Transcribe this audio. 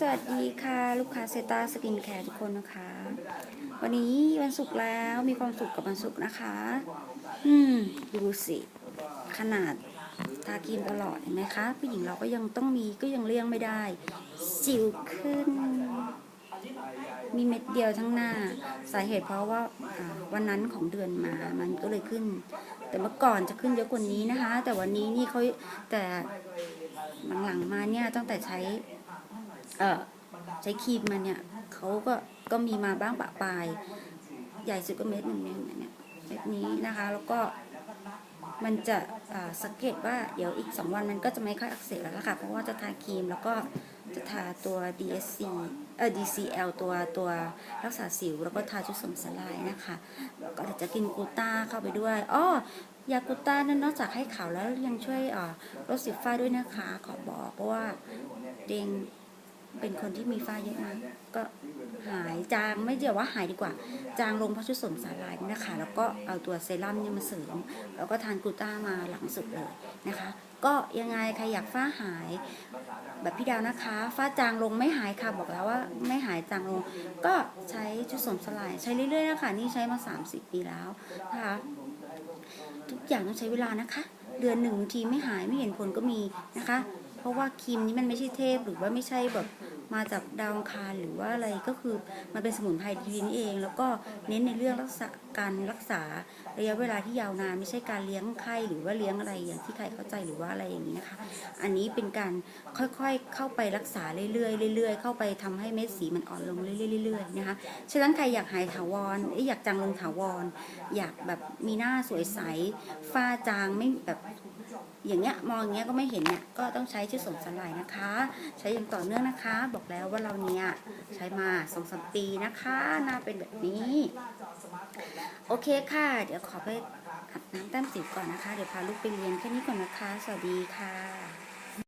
สวัสดีค่ะลูกค้าเซตาสกินแคร์ทุกคนนะคะ วันนี้วันศุกร์แล้วมีความสุขกับวันศุกร์นะคะ อืมดูสิ ขนาดทาครีมตลอดเห็นไหมคะผู้หญิงเราก็ยังต้องมีก็ยังเลี่ยงไม่ได้ สิวขึ้น มีเม็ดเดียวทั้งหน้า สาเหตุเพราะว่าวันนั้นของเดือนมามันก็เลยขึ้น แต่เมื่อก่อนจะขึ้นเยอะกว่านี้นะคะ แต่วันนี้นี่เขาแต่หลังๆมาเนี่ยตั้งแต่ใช้ ใช้ครีมมาเนี่ยเขาก็ก็มีมาบ้างปะปลาย ใหญ่สุดก็เม็ดหนึ่งเนี่ยเม็ดนี้นะคะ แล้วก็มันจะสังเกตว่าเดี๋ยวอีก 2 วันมันก็จะไม่ค่อยอักเสบแล้วล่ะค่ะ เพราะว่าจะทาครีมแล้วก็จะทาตัว DSC เอ่อ DCL ตัวตัวรักษาสิว แล้วก็ทาชุดเสริมสลายนะคะ แล้วก็จะกินกูต้าเข้าไปด้วยอ้อยากูต้านั้นนอกจากให้ขาวแล้วยังช่วยลดสิวฝ้าด้วยนะคะ ขอบอกเพราะว่าเดง เป็นคนที่มีฝ้าเยอะมากก็หายจางไม่เดี๋ยวว่าหายดีกว่า จางลงเพราะชุดสมสาลายนะคะ แล้วก็เอาตัวเซรั่มเนี่ยมาเสริม แล้วก็ทานกูต้ามาหลังสุดเลยนะคะ ก็ยังไงใครอยากฝ้าหาย แบบพี่ดาวนะคะ ฝ้าจางลงไม่หายค่ะบอกแล้วว่าไม่หายจางลง ก็ใช้ชุดสมสลาย ใช้เรื่อยๆนะคะนี่ใช้มา 30 ปีแล้วนะคะทุกอย่างต้องใช้เวลานะคะ เดือนหนึ่งทีไม่หายไม่เห็นผลก็มีนะคะ ราะว่าครีมนี้มันไม่ใช่เทพหรือว่าไม่ใช่แบบมาจากดาวคารหรือว่าอะไรก็คือมันเป็นสมุนไพรดีนี่เอง แล้วก็เน้นในเรื่องรักษาการรักษาระยะเวลาที่ยาวนานไม่ใช่การเลี้ยงไข้หรือว่าเลี้ยงอะไรอย่างที่ใครเข้าใจหรือว่าอะไรอย่างนี้นะคะ อันนี้เป็นการค่อยๆเข้าไปรักษาเรื่อยๆเรื่อยๆ เข้าไปทำให้เม็ดสีมันอ่อนลงเรื่อยๆเรื่อยๆนะคะฉะนั้นใครอยากหายถาวรอยอยากจางลงถาวร อยากแบบมีหน้าสวยใสฝ้าจางไม่แบบ อย่างเงี้ยมองอย่างเงี้ยก็ไม่เห็นเนี่ยก็ต้องใช้ชื่อสมสลายนะคะ ใช้อย่างต่อเนื่องนะคะ บอกแล้วว่าเราเนี่ยใช้มาสองสามปีนะคะหน้าเป็นแบบนี้ โอเคค่ะ เดี๋ยวขอไปอาบน้ำแต้มสิวก่อนนะคะ เดี๋ยวพาลูกไปเรียนแค่นี้ก่อนนะคะ สวัสดีค่ะ